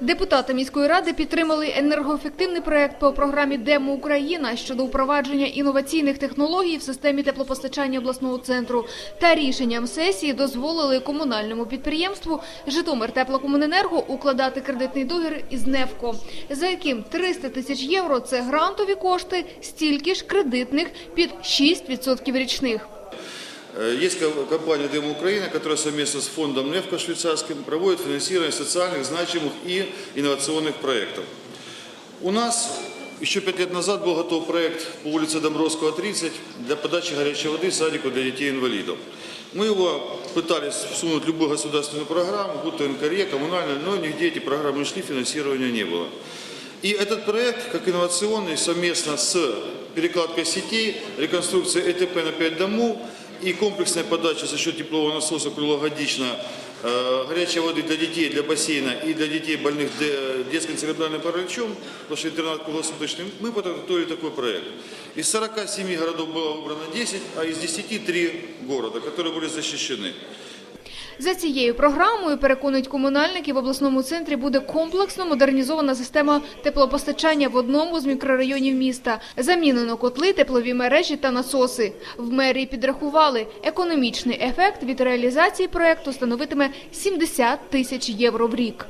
Депутати міської ради підтримали енергоефективний проект по програмі Демо Україна щодо впровадження інноваційних технологій в системі теплопостачання обласного центру. Та рішенням сесії дозволили комунальному підприємству Житомир Теплокомуненерго укладати кредитний договір із НЕФКО, за яким 300 тисяч євро це грантові кошти, стільки ж кредитних під 6% річних. Э, Есть ко- компания «Демо Украина», которая совместно с фондом «Нефко» швейцарским проводит финансирование социальных, значимых и инновационных проектов. У нас еще пять лет назад был готов проект по улице Домбровского, 30 для подачи горячей воды садику для детей-инвалидов. Мы его пытались всунуть в любую государственную программу, будто НКРЕ, коммунальную, но нигде эти программы шли, финансирования не было. И этот проект, как инновационный, совместно с перекладкой сетей, реконструкцией ЭТП на 5 домов и комплексной подачей за счет теплового насоса круглогодично э, горячей воды для детей, для бассейна и для детей больных де- детским церебральным параличом, потому что интернат круглосуточный, мы подготовили такой проект. Из 47 городов было выбрано 10, а из 10 3 города, которые были защищены. За цією програмою, переконують комунальники, в обласному центрі буде комплексно модернізована система теплопостачання в одному з мікрорайонів міста. Замінено котли, теплові мережі та насоси. В мерії підрахували, економічний ефект від реалізації проекту становитиме 70 тисяч євро в рік.